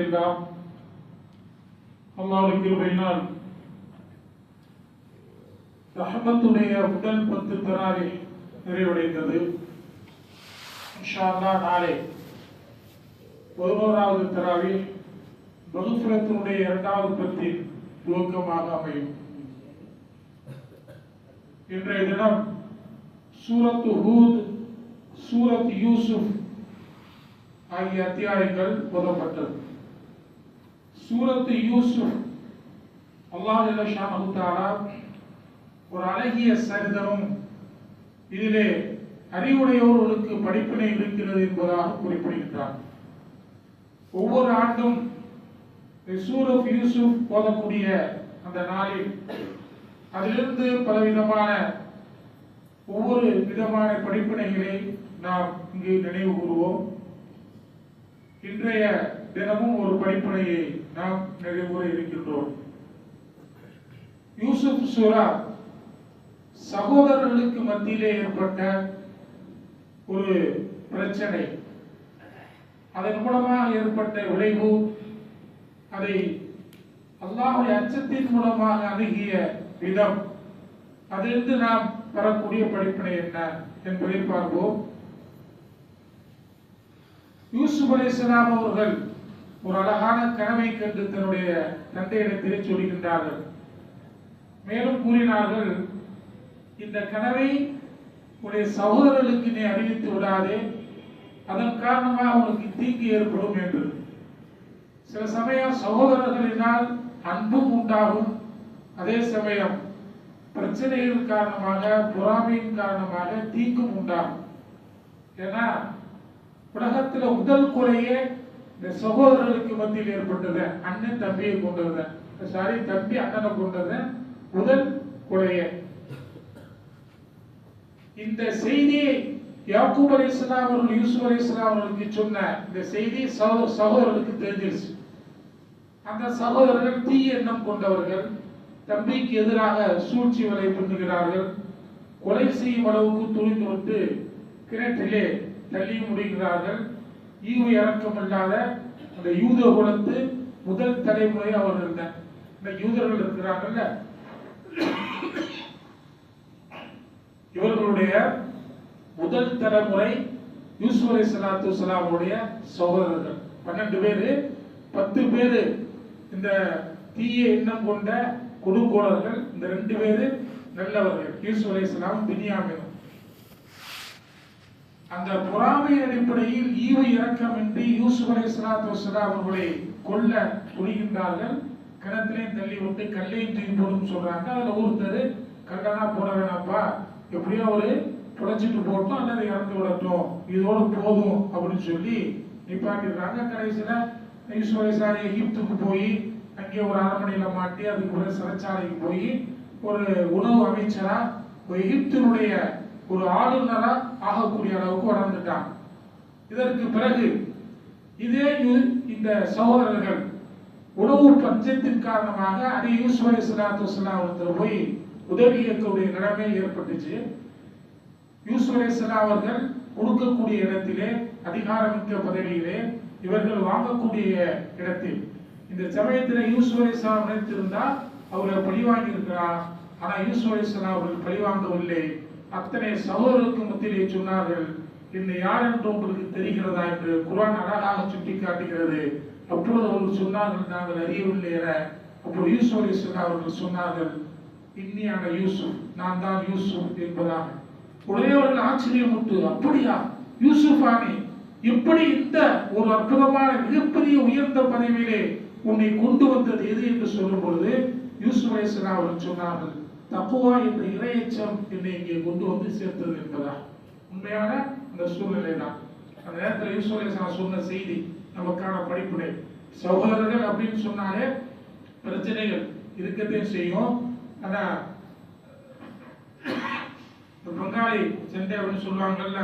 எல்லாம் கிருபையினால் ரஹமத்துடைய முதல் பத்து தராவி நிறைவடைந்தது. இன்ஷா அல்லாஹ் நாளை பதினோராவது தராவி பகுப்புரத்தினுடைய இரண்டாவது பத்தின் துவக்கமாக அமையும். இன்றைய தினம் சூரத்து ஹூத் சூரத் யூசுப் ஆகிய அத்தியாயங்கள் போதப்பட்டது. சூரத்து யூசுப். அல்லாஹ் ஷானஹு ஒரு அழகிய சரிதமும் இதிலே அறிவுடையோர்களுக்கு படிப்பினை இருக்கிறது என்பதாக குறிப்பிடுகின்றார். ஒவ்வொரு ஆண்டும் சூரத் யூசுப் போதக்கூடிய அந்த நாளில் அதிலிருந்து பலவிதமான ஒவ்வொரு விதமான படிப்பினைகளை நாம் இங்கு நினைவு கூறுவோம். இன்றைய தினமும் ஒரு படிப்பனையை நாம் நிறைவுற இருக்கின்றோம். யூசுப் சூரா சகோதரர்களுக்கு மத்தியிலே ஏற்பட்ட ஒரு பிரச்சனை. அதன் மூலமாக ஏற்பட்ட விளைவு அதை அல்லாஹுடைய அச்சத்தின் மூலமாக அணுகிய விதம். அதிலிருந்து நாம் பெறக்கூடிய படிப்பினை என்ன என்பதை பார்ப்போம். யூசுப் அலைஹிஸ்ஸலாம் அவர்கள் ஒரு அழகான கனவை கண்டு தன்னுடைய தந்தையிடத்திலே சொல்கின்றார்கள் மேலும் கூறினார்கள் இந்த கனவை உடைய சகோதரர்களுக்கு நீ அறிவித்து விடாதே அதன் காரணமாக உனக்கு தீங்கு ஏற்படும் என்று. சில சமயம் சகோதரர்களினால் அன்பும் உண்டாகும். அதே சமயம் பிரச்சனைகள் காரணமாக பொறாமையின் காரணமாக தீங்கும் உண்டாகும். ஏன்னா உலகத்தில் உடல் குறையே இந்த சகோதரர்களுக்கு மத்தியில் ஏற்பட்டது அண்ணன் தம்பியை கொண்டது சாரி தம்பி அண்ணனை கொண்டது முதல் குடைய இந்த செய்தியை யாக்கூப் அலி இஸ்லாம் அவர்கள் யூசுப் அலி இஸ்லாம் அவர்களுக்கு சொன்ன இந்த செய்தி சகோ- சகோதரர்களுக்கு தெரிஞ்சிருச்சு. அந்த சகோதரர்கள் தீ எண்ணம் கொண்டவர்கள் தம்பிக்கு எதிராக சூழ்ச்சி வலை பண்ணுகிறார்கள் கொலை செய்யும் அளவுக்கு துணிந்து விட்டு கிணற்றிலே தள்ளி முடிகிறார்கள் ஈவு இறக்கம் இல்லாத அந்த யூத குலத்து முதல் தலைமுறை அவர் இருந்தார் இந்த யூதர்கள் இருக்கிறாங்கல்ல இவர்களுடைய முதல் தலைமுறை யூசுப் சலாத்து சலாமுடைய சகோதரர்கள். பன்னெண்டு பேரு பத்து பேரு இந்த தீய எண்ணம் கொண்ட கொடுங்கோளர்கள் இந்த ரெண்டு பேரு நல்லவர்கள். யூசுப் அலை சலாம் பினியாமின். அந்த பொறாமையின் அடிப்படையில் ஈவு இறக்கமின்றி யூசுப் அலை சலாத்து வசலாம் அவர்களை கொல்ல துணிகின்றார்கள். கிணத்திலே தள்ளி விட்டு கல்லையும் தூக்கி போடும் சொல்றாங்க. அதுல ஒருத்தர் கல்லனா போட வேணாம்ப்பா எப்படியோ ஒரு புடைச்சிட்டு போட்டோம் அல்லது இறந்து விடட்டும். இதோடு போதும் அப்படின்னு சொல்லி நிப்பாட்டிடுறாங்க. கடைசியில் யூசுப் அலை சலாம் எகிப்துக்கு போய் அங்கே ஒரு அரண்மனையில் மாட்டி அதுக்கு ஒரு சிறைச்சாலைக்கு போய் ஒரு உணவு அமைச்சராக ஒரு எகிப்தினுடைய ஒரு ஆளுநராக ஆகக்கூடிய அளவுக்கு வளர்ந்துட்டான். இதற்கு பிறகு இதே இந்த சகோதரர்கள் உணவு பஞ்சத்தின் காரணமாக அடி யூசுப் அலி சலாத்து வசலாம் போய் உதவி இயக்கக்கூடிய நிலைமை ஏற்பட்டுச்சு. யூசுப் அலி அவர்கள் கொடுக்கக்கூடிய இடத்திலே அதிகாரமிக்க பதவியிலே இவர்கள் வாங்கக்கூடிய இடத்தில். இந்த சமயத்தில் யூசுப் அலி நினைத்திருந்தா அவரை பழிவாங்கி ஆனால் யூசுப் அலி அவர்கள் பழிவாங்கவில்லை அத்தனை சகோதரருக்கு மத்தியிலே சொன்னார்கள் என்னை யார் என்று உங்களுக்கு தெரிகிறதா? என்று குரான் அழகாக சுட்டி காட்டுகிறது அப்பொழுது அவர்கள் சொன்னார்கள் நாங்கள் அறியவில்லை என. அப்போது யூசுப் அலி அவர்கள் சொன்னார்கள் இன்னியான யூசுப் நான் தான் யூசுப் என்பதாக. உடனே அவர்கள் ஆச்சரியமுட்டு அப்படியா? யூசுஃபானி எப்படி இந்த ஒரு அற்புதமான மிகப்பெரிய உயர்ந்த பதவியிலே உன்னை கொண்டு வந்தது எது? என்று சொல்லும் பொழுது யூசுப் அலைஹிஸ்ஸலாம் அவர்கள் சொன்னார்கள் தப்புவா என்ற இரையச்சம் என்னை இங்கே கொண்டு வந்து சேர்த்தது என்பதா? உண்மையான அந்த சூழ்நிலை தான் அந்த நேரத்தில் யூசுப் சொன்ன செய்தி நமக்கான படிப்புடை சகோதரர்கள் அப்படின்னு சொன்னாலே பிரச்சனைகள் இருக்கத்தையும் செய்யும். ஆனா இந்த பங்காளி சண்டை அப்படின்னு சொல்லுவாங்கல்ல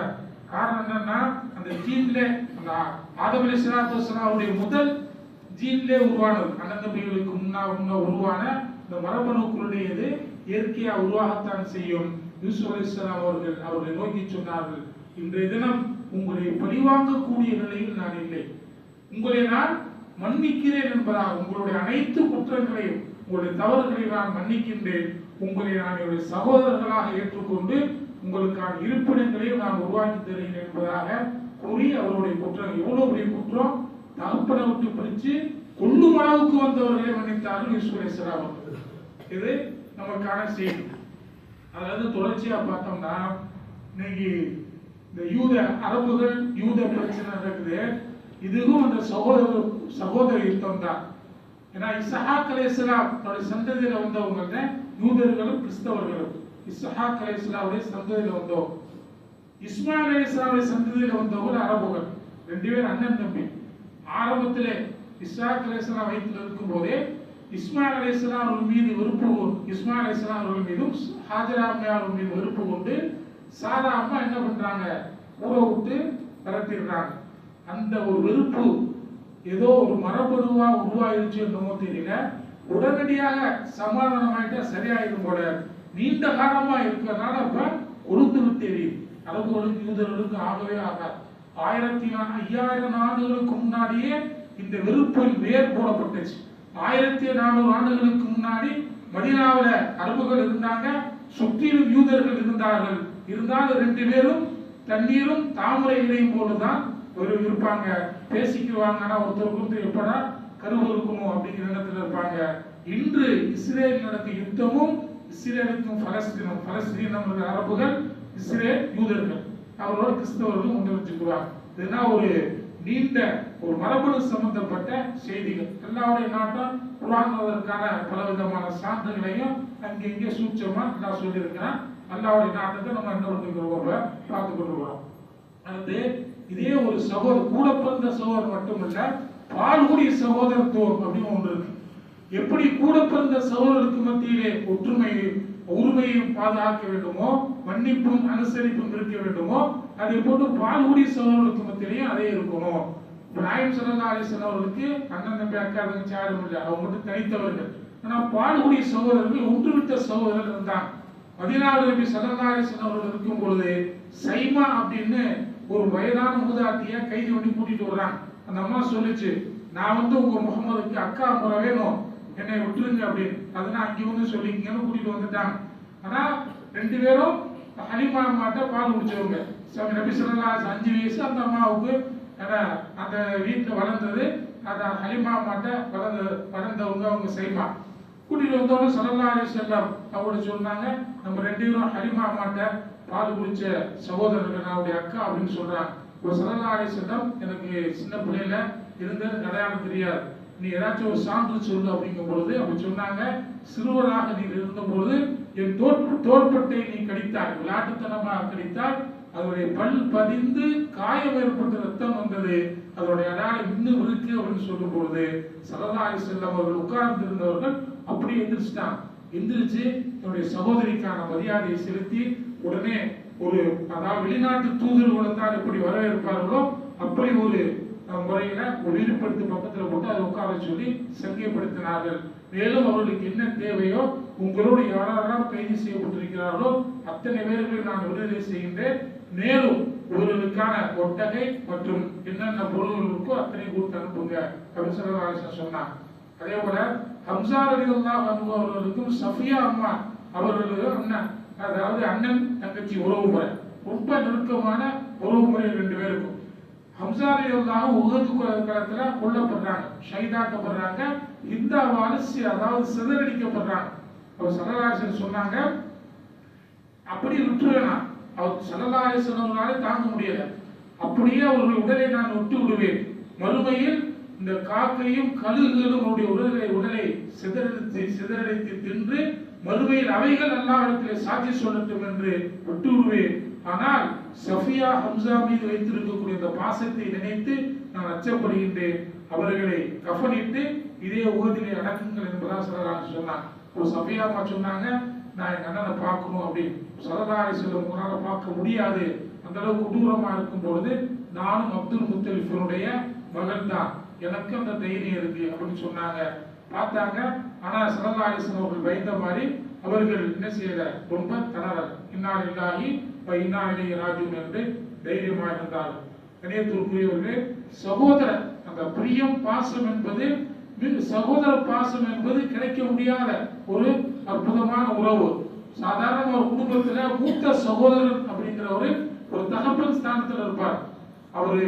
காரணம் என்னன்னா அந்த ஜீன்ல அந்த ஆதம் அலி அவருடைய முதல் ஜீன்லே உருவானது. அண்ணன் தம்பிகளுக்கு முன்னா முன்ன உருவான இந்த மரபணுக்களுடையது இயற்கையா உருவாகத்தான் செய்யும். யூசுப் அலிஸ்லாம் அவர்கள் அவர்களை நோக்கி சொன்னார்கள் இன்றைய தினம் உங்களை பழிவாங்கக்கூடிய நிலையில் நான் இல்லை. உங்களை நான் மன்னிக்கிறேன் என்பதாக உங்களுடைய அனைத்து குற்றங்களையும் உங்களுடைய தவறுகளை நான் மன்னிக்கின்றேன். உங்களை நான் என்னுடைய சகோதரர்களாக ஏற்றுக்கொண்டு உங்களுக்கான இருப்பிடங்களையும் நான் உருவாக்கி தருகிறேன் என்பதாக கூறி அவருடைய குற்றம் எவ்வளவு பெரிய குற்றம்? தகப்பனை விட்டு பிரிச்சு கொல்லும் அளவுக்கு வந்தவர்களை மன்னித்தார்கள் ஈஸ்வரேஸ்வரா அவர்கள். இது நமக்கான செய்தி அதாவது தொடர்ச்சியாக பார்த்தோம்னா இன்னைக்கு இந்த யூத அரபுகள் யூத பிரச்சனை நடக்குது இதுவும் அந்த சகோதர சகோதர யுத்தம் தான். ஏன்னா இசஹாக் அலைஹிஸ்ஸலாம் தன்னுடைய சந்ததியில் வந்தவங்க யூதர்களும் கிறிஸ்தவர்களும். இசஹாக் அலைஹிஸ்ஸலாமுடைய சந்ததியில் வந்தவங்க இஸ்மாயில் அலைஹிஸ்ஸலாமுடைய சந்ததியில் வந்தவங்க அரபுகள். ரெண்டு பேர் அண்ணன் தம்பி. ஆரம்பத்திலே இஸ்ஹாக் அலைஹிஸ்ஸலாம் வயிற்றில் இருக்கும் போதே இஸ்மாயில் அலைஹிஸ்ஸலாம் அவர்கள் மீது வெறுப்பு இஸ்மாயில் அலி இஸ்லாம் அவர்கள் மீதும் ஹாஜரா அம்மையார் மீது வெறுப்பு கொண்டு சாரா அம்மா என்ன பண்ணுறாங்க ஊரை விட்டு விரட்டிடுறாங்க. அந்த ஒரு வெறுப்பு ஏதோ ஒரு மரபணுவா உருவாயிருச்சு என்னமோ தெரியல. உடனடியாக சமாதானமாயிட்டா சரியாயிடும் போல. நீண்ட காலமாக இருக்கிறதுனால இப்போ கொழுந்து தெரியும் அரபுகளுக்கு யூதர்களுக்கு ஆகவே ஆகாது. ஆயிரத்தி ஐயாயிரம் ஆண்டுகளுக்கு முன்னாடியே இந்த வெறுப்பில் வேர் போடப்பட்டுச்சு. ஆயிரத்தி நானூறு ஆண்டுகளுக்கு முன்னாடி மதீனாவுல அரபுகள் இருந்தாங்க சுற்றிலும் யூதர்கள் இருந்தார்கள். இருந்தாலும் ரெண்டு பேரும் தண்ணீரும் தாமரை இலையும் போலதான் ஒரு இருப்பாங்க. பேசிக்குவாங்க ஆனால் ஒருத்தருக்கு ஒருத்தர் எப்படா கருவு இருக்கணும் அப்படிங்கிற இடத்துல இருப்பாங்க. இன்று இஸ்ரேல் நடக்கும் யுத்தமும் இஸ்ரேலுக்கும் பலஸ்தீனம் பலஸ்தீனம் அரபுகள் இஸ்ரேல் யூதர்கள். அவரோட கிறிஸ்தவர்களும் ஒன்று வச்சுக்குவாங்க இதுதான் ஒரு நீண்ட ஒரு மரபணு சம்பந்தப்பட்ட செய்திகள். எல்லாருடைய நாட்டம் உருவாங்குவதற்கான பல விதமான சான்றுகளையும் அங்கே இங்கே சூட்சமா நான் சொல்லியிருக்கிறேன். அல்லாவுடைய நாட்டத்தை நம்ம இன்னொரு பண்ணிக்கிறோம் பார்த்து கொண்டிருக்கிறோம். அது இதே ஒரு சகோதர கூட பிறந்த சகோதரர் மட்டுமல்ல பால்குடி சகோதரத்துவம் அப்படின்னு ஒன்று இருக்கு. எப்படி கூட பிறந்த சகோதரருக்கு மத்தியிலே ஒற்றுமையும் உரிமையும் பாதுகாக்க வேண்டுமோ மன்னிப்பும் அனுசரிப்பும் இருக்க வேண்டுமோ அதை போட்டு பால்குடி சகோதரருக்கு மத்தியிலையும் அதே இருக்கணும். இப்ப நாயம் சல்லா அலிஸ்லாம் அவர்களுக்கு அண்ணன் தம்பி அக்கா தங்கச்சி யாரும் இல்லை அவங்க மட்டும் தனித்தவர்கள். ஆனால் பால்குடி சகோதரர்கள் ஒன்றுவிட்ட சகோதரர்கள் இருந்தாங்க. மதினாடு நபி சல்லா அலிஸ்லாம் அவர்கள் இருக்கும் பொழுது சைமா அப்படின்னு ஒரு வயதான மூதாட்டிய கைது பண்ணி கூட்டிட்டு வர்றாங்க. அந்த அம்மா சொல்லுச்சு நான் வந்து உங்க முகமதுக்கு அக்கா முறை வேணும். என்னை விட்டுருங்க அப்படின்னு. அதனால அங்கே வந்து சொல்லிங்கன்னு கூட்டிட்டு வந்துட்டாங்க. ஆனா ரெண்டு பேரும் ஹலிமா அம்மாட்ட பால் குடிச்சவங்க. நபி சொல்லா அஞ்சு வயசு அந்த அம்மாவுக்கு அந்த வீட்டில் வளர்ந்தது. அந்த ஹலிமா மாட்ட வளர்ந்த வளர்ந்தவங்க அவங்க சைமா. கூட்டிகிட்டு வந்தவங்க சல்லா அலி செல்லம் அவங்க சொன்னாங்க நம்ம ரெண்டு பேரும் ஹலிமா மாட்ட பால் குடிச்ச சகோதரர்கள் அவருடைய அக்கா அப்படின்னு சொல்கிறாங்க இப்போ சல்லா அலி செல்லம் எனக்கு சின்ன பிள்ளையில இருந்தது அடையாளம் தெரியாது. நீ ஏதாச்சும் ஒரு சான்று சொல்லு அப்படிங்கும் பொழுது அப்படி சொன்னாங்க. சிறுவராக நீ இருந்தபொழுது என் தோற்ப தோற்பட்டை நீ கடித்தாய் விளையாட்டுத்தனமாக கடித்தாய். அதனுடைய பல் பதிந்து காயம் ஏற்பட்ட ரத்தம் வந்தது. அதனுடைய அடையாளம் இன்னும் இருக்கு அப்படின்னு சொல்லும் பொழுது சரதாரி செல்லம் அவர்கள் உட்கார்ந்து இருந்தவர்கள் அப்படி எந்திரிச்சிட்டான் எந்திரிச்சு தன்னுடைய சகோதரிக்கான மரியாதையை செலுத்தி உடனே ஒரு அதாவது வெளிநாட்டு தூதர்கள் தான் எப்படி வரவேற்பார்களோ அப்படி ஒரு முறையில ஒரு ஈடுபடுத்தி பக்கத்தில் போட்டு அதை உட்கார சொல்லி சங்கியப்படுத்தினார்கள் மேலும் அவர்களுக்கு என்ன தேவையோ உங்களோடு யாரெல்லாம் கைது செய்யப்பட்டிருக்கிறார்களோ அத்தனை பேர்களை நான் விடுதலை செய்கின்றேன். மேலும் ஒருவருக்கான ஒட்டகை மற்றும் என்னென்ன பொருள்கள் இருக்கோ அத்தனை கொடுத்து அனுப்புங்க. அப்படின்னு சொல்லி சொன்னாங்க அதே போல ஹம்சா ரலியல்லாஹு அன்ஹு அவர்களுக்கும் சஃபியா அம்மா அவர்களுக்கு அண்ணன் அதாவது அண்ணன் தங்கச்சி உறவு முறை. ரொம்ப நெருக்கமான உறவு முறை ரெண்டு பேருக்கும் ஹம்சா ரலியல்லாஹு உஹது களத்துல கொல்லப்படுறாங்க ஷைதாக்கப்படுறாங்க இந்த வாரிசு அதாவது சிதறடிக்கப்படுறாங்க. அவர் சல்லல்லாஹு சொன்னாங்க அப்படி விட்டுருவேனா? அவர் சல்லல்லாஹு சொன்னவங்களால தாங்க முடியல. அப்படியே அவர்கள் உடலை நான் ஒட்டு விடுவேன். மறுமையில் இந்த காக்கையும் கழுகுகளும் அவருடைய உடலை உடலை சிதறடித்து சிதறடித்து தின்று மறுமையில் அவைகள் அல்லாவிடத்திலே சாட்சி சொல்லட்டும் என்று ஒட்டு விடுவேன். ஆனால் சஃபியா ஹம்சா மீது வைத்திருக்கக்கூடிய இந்த பாசத்தை நினைத்து நான் அச்சப்படுகின்றேன். அவர்களை கஃனிட்டு இதே உகதிலே அடக்குங்கள் என்பதா சொல்லலாம் சொன்னாங்க ஒரு சஃபியா சொன்னாங்க நான் என் அண்ணனை பார்க்கணும் அப்படின்னு. சரதாரி செல்லும் உங்களால பார்க்க முடியாது. அந்த அளவுக்கு கொடூரமா இருக்கும் பொழுது நானும் அப்துல் முத்தலிஃபனுடைய மகன் தான் எனக்கு அந்த தைரியம் இருக்கு அப்படின்னு சொன்னாங்க. பார்த்தாங்க. ஆனால் சரதாரிசன் அவர்கள் பயந்த மாதிரி அவர்கள் என்ன செய்யல? ரொம்ப தளரல் இன்னால் இல்லாகி இன்னாலே ராஜுன் என்று தைரியமாக இருந்தார்கள் இணையத்திற்குரியவர்களே சகோதரர் அந்த பிரியம் பாசம் என்பது சகோதர பாசம் என்பது கிடைக்க முடியாத ஒரு அற்புதமான உறவு. சாதாரண ஒரு குடும்பத்துல மூத்த சகோதரன் அப்படிங்கிறவரு ஒரு தகப்பன் ஸ்தானத்துல இருப்பார். அவரு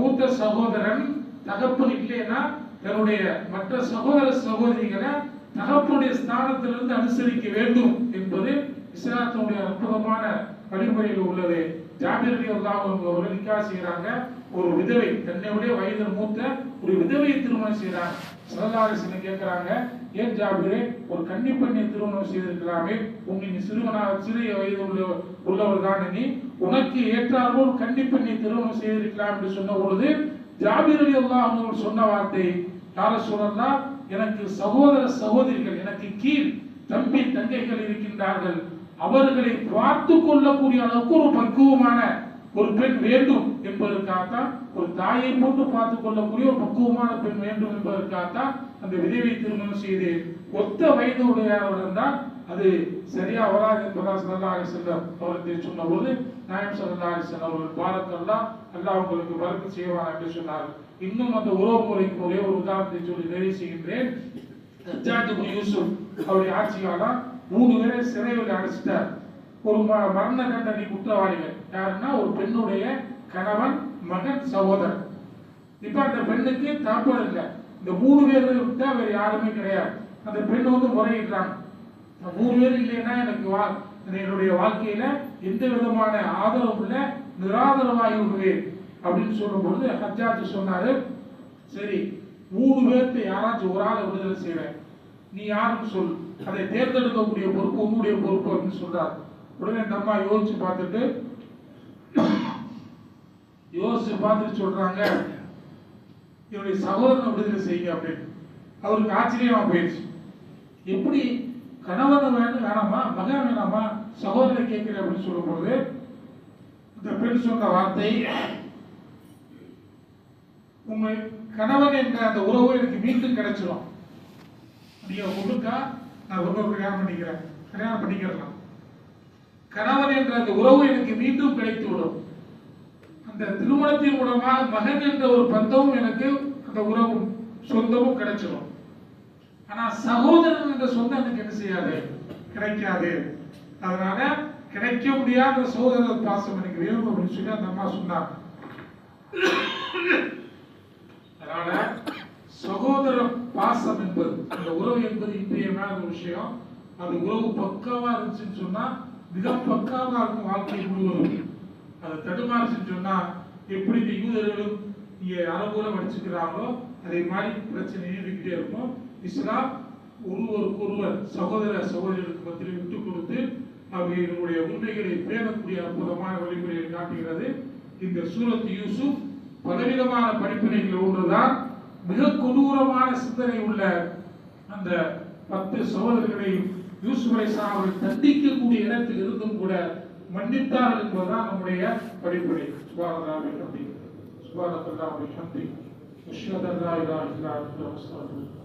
மூத்த சகோதரன் தகப்பன் இல்லைன்னா தன்னுடைய மற்ற சகோதர சகோதரிகளை தகப்பனுடைய ஸ்தானத்திலிருந்து அனுசரிக்க வேண்டும் என்பது இஸ்லாத்தினுடைய அற்புதமான வழிமுறையில் உள்ளது. ஜாபிர் அவர்கள் நிக்கா செய்யறாங்க ஒரு விதவை தன்னுடைய வயதில் மூத்த ஒரு விதவையை திருமணம் செய்யறாங்க சரதாரிசனை கேட்கிறாங்க ஏன் ஜாபிரே? ஒரு கன்னி திருமணம் செய்திருக்கலாமே உங்க நீ சிறுவனா சிறிய வயது உள்ள உள்ளவர் தான் நீ. உனக்கு ஏற்றாற்போல் கன்னி திருமணம் செய்திருக்கலாம் என்று சொன்ன பொழுது ஜாபிர் அலி அல்லாஹ் அவர்கள் சொன்ன வார்த்தை யார சொல்லலாம் எனக்கு சகோதர சகோதரிகள் எனக்கு கீழ் தம்பி தங்கைகள் இருக்கின்றார்கள். அவர்களை பார்த்து கொள்ளக்கூடிய அளவுக்கு ஒரு பக்குவமான ஒரு பெண் வேண்டும் என்பதற்காகத்தான் ஒரு தாயை போட்டு பார்த்துக் கொள்ளக்கூடிய ஒரு பக்குவமான பெண் வேண்டும் என்பதற்காகத்தான் அந்த விதவை திருமணம் செய்து ஒத்த வயது உடையவர் இருந்தால் அது சரியா வராது என்பதா சல்லா அலிசல்லம் அவர்கள் சொன்னபோது நாயம் சல்லா அலிசல்லம் அவர்கள் பாரத்தல்லா அல்லாஹ் உங்களுக்கு வரக்கு செய்வான் என்று சொன்னார் இன்னும் அந்த உறவு முறைக்கு ஒரே ஒரு உதாரணத்தை சொல்லி நிறைவு செய்கின்றேன். யூசுப் அவருடைய ஆட்சியாளர் மூணு பேரை சிறையில் அடைச்சிட்டார். ஒரு ம- மரண தண்டனை குற்றவாளிகள். யாருன்னா ஒரு பெண்ணுடைய கணவன் மகன் சகோதரன். இப்ப அந்த பெண்ணுக்கு தாப்பம் இல்லை. இந்த மூணு பேர் விட்டா வேற யாருமே கிடையாது. அந்த பெண் வந்து முறையிடுறாங்க. மூணு பேர் இல்லைன்னா எனக்கு வா என்னுடைய வாழ்க்கையில எந்த விதமான ஆதரவும் இல்லை நிராதரவாகி விடுவேன் அப்படின்னு சொல்லும் பொழுது ஹஜ்ஜாஜ் சொன்னாரு சரி மூணு பேர்த்து யாராச்சும் ஒரு ஆளை விடுதலை செய்வேன் நீ யாருன்னு சொல் அதை தேர்ந்தெடுக்கக்கூடிய பொறுப்பு உன்னுடைய பொறுப்பு அப்படின்னு சொல்றாரு. உடனே இந்த அம்மா யோசிச்சு பார்த்துட்டு யோசிச்சு பார்த்துட்டு சொல்றாங்க. என்னுடைய சகோதரனை விடுதலை செய்யுங்க அப்படின்னு. அவருக்கு ஆச்சரியமா போயிடுச்சு. எப்படி கணவன் வேணும் வேணாமா மகன் வேணாமா சகோதரனை கேட்கிறேன் அப்படின்னு சொல்லும்போது இந்த பெண் சொன்ன வார்த்தை உங்கள் கணவன் என்ற அந்த உறவு எனக்கு மீண்டும் கிடைச்சிடும் நீங்க கொடுக்கா நான் இன்னொரு கல்யாணம் பண்ணிக்கிறேன். கல்யாணம் பண்ணிக்கிறலாம். கணவன் என்ற அந்த உறவு எனக்கு மீண்டும் கிடைத்து விடும் அந்த திருமணத்தின் மூலமாக மகன் என்ற ஒரு பந்தமும் எனக்கு அந்த உறவும் சொந்தமும் கிடைச்சிடும் ஆனா சகோதரன் என்ற சொந்தம் எனக்கு என்ன செய்யாது? கிடைக்காது. அதனால கிடைக்க முடியாத சகோதரர் பாசம் எனக்கு வேணும் அப்படின்னு சொல்லி அந்த அம்மா சொன்னாங்க. அதனால சகோதர பாசம் என்பது அந்த உறவு என்பது இன்றியமையாத ஒரு விஷயம். அந்த உறவு பக்காவா இருந்துச்சுன்னு சொன்னா மிக பக்காவா இருக்கும் வாழ்க்கை முழுவதும். அதை தடுமாறுச்சுன்னு சொன்னால் எப்படி இந்த யூதர்களும் இங்கே அரபுல படிச்சுக்கிறாங்களோ அதே மாதிரி பிரச்சனை நீடிக்கிட்டே இருக்கும் இஸ்லாம் ஒருவருக்கொருவர் சகோதர சகோதரிகளுக்கு மத்தியில் விட்டு கொடுத்து அவர்களுடைய உண்மைகளை பேணக்கூடிய அற்புதமான வழிமுறையை காட்டுகிறது. இந்த சூரத் யூசுப் பலவிதமான படிப்பினைகள் ஒன்றுதான். மிக கொடூரமான சிந்தனை உள்ள அந்த பத்து சகோதரர்களை யூசுப் அலைஹிஸ்ஸலாம் அவர்கள் தண்டிக்கக்கூடிய இடத்தில் இருந்தும் கூட மன்னித்தார்கள் என்பதுதான் நம்முடைய படிப்பினை சுபாரதாவை அப்படி சுபாரத்தல்லா அப்படி ஹந்தி அஷ்ஹது அல்லா இலாஹ இல்லா அன்த அஸ்தக்ஃபிருக்க